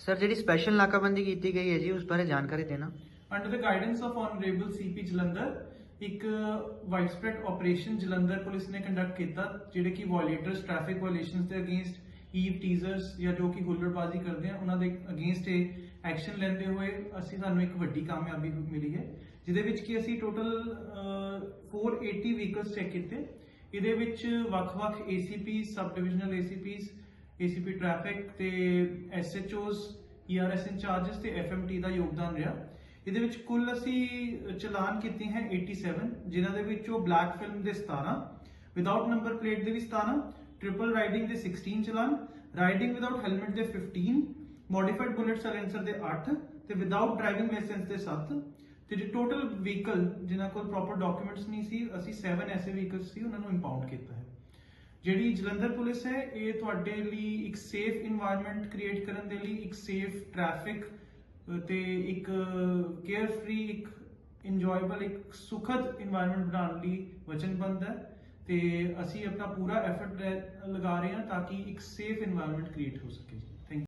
Sir ਜਿਹੜੀ special ਨਾਕਾਬੰਦੀ ਕੀਤੀ ਗਈ ਹੈ ਜੀ, ਉਸ ਬਾਰੇ ਜਾਣਕਾਰੀ ਦੇਣਾ। Under the guidance of honourable CP Jalandhar, ਇੱਕ ਵਾਈਡਸਪ੍ਰੈਡ ਆਪਰੇਸ਼ਨ ਜਲੰਧਰ ਪੁਲਿਸ ਨੇ ਕੰਡਕਟ ਕੀਤਾ, ਜਿਹੜੇ ਕਿ ਵਾਇਲੇਟਰਸ ਟ੍ਰੈਫਿਕ ਵਾਇਲੇਸ਼ਨਸ ਦੇ ਅਗੇਂਸਟ ਈਵ ਟੀਜ਼ਰਸ ਜਾਂ ਜੋ ਕਿ ਹੁੱਲੜਬਾਜ਼ੀ ਕਰਦੇ ਆ, ਉਹਨਾਂ ਦੇ ਅਗੇਂਸਟ ਇਹ ਐਕਸ਼ਨ ਲੈਂਦੇ ਹੋਏ ਅਸੀਂ ਸਾਨੂੰ ਇੱਕ ਵੱਡੀ ਕਾਮਯਾਬੀ ਮਿਲੀ ਹੈ, ਜਿਹਦੇ ਵਿੱਚ ਕਿ ਅਸੀਂ ਟੋਟਲ 480 ਵਹੀਕਲਸ ਚੈੱਕ ਕੀਤੇ। ਇਹਦੇ ਵਿੱਚ ਵੱਖ-ਵੱਖ ACP sub divisional ACPs ACP traffic ਤੇ SHOs ERS ਇੰਚਾਰਜਸ ਤੇ FMT ਦਾ ਯੋਗਦਾਨ ਰਿਹਾ। ਇਹਦੇ ਵਿੱਚ ਕੁੱਲ ਅਸੀਂ ਚਲਾਨ ਕੀਤੇ ਹੈ 87 ਜਿਨ੍ਹਾਂ ਦੇ ਵਿੱਚੋਂ ਬਲੈਕ ਫਿਲਮ ਦੇ 17 ਵਿਦਆਊਟ ਨੰਬਰ ਪਲੇਟ ਦੇ ਵੀ 17 ਟ੍ਰਿਪਲ ਰਾਈਡਿੰਗ ਦੇ 16 ਚਲਾਨ ਰਾਈਡਿੰਗ ਵਿਦਆਊਟ ਹੈਲਮਟ ਦੇ 15 ਮੋਡੀਫਾਈਡ ਬੁਲਟ ਸਾਇਲੈਂਸਰ ਦੇ 8 ਤੇ ਵਿਦਆਊਟ ਡਰਾਈਵਿੰਗ ਲਾਇਸੈਂਸ ਦੇ 7 ਤੇ ਜੇ ਟੋਟਲ ਵਹੀਕਲ ਜਿਨ੍ਹਾਂ ਕੋਲ ਪ੍ਰੋਪਰ ਡਾਕੂਮੈਂਟਸ ਨਹੀਂ ਸੀ, ਅਸੀਂ 7 ਐਸੇ ਵਹੀਕਲਸ ਸੀ, ਉਹਨਾਂ ਨੂੰ ਇੰਪਾਊਂਡ ਕੀਤਾ ਹੈ। ਜਿਹੜੀ ਜਲੰਧਰ ਪੁਲਿਸ ਹੈ, ਇਹ ਤੁਹਾਡੇ ਲਈ ਇੱਕ ਸੇਫ এনवायरमेंट ਕ੍ਰੀਏਟ ਕਰਨ ਦੇ ਲਈ ਇੱਕ ਸੇਫ ਟ੍ਰੈਫਿਕ ਤੇ ਇੱਕ ਕੇਅਰ ਫ੍ਰੀ ਇੱਕ ਇੰਜੋਏਬਲ ਇੱਕ ਸੁਖਦ এনवायरमेंट ਬਣਾਉਣ ਲਈ ਵਚਨਬੱਧ ਹੈ। ਤੇ ਅਸੀਂ ਆਪਣਾ ਪੂਰਾ ਐਫਰਟ ਲਗਾ ਰਹੇ ਹਾਂ ਤਾਂ ਕਿ ਇੱਕ ਸੇਫ এনवायरमेंट ਕ੍ਰੀਏਟ ਹੋ ਸਕੇ।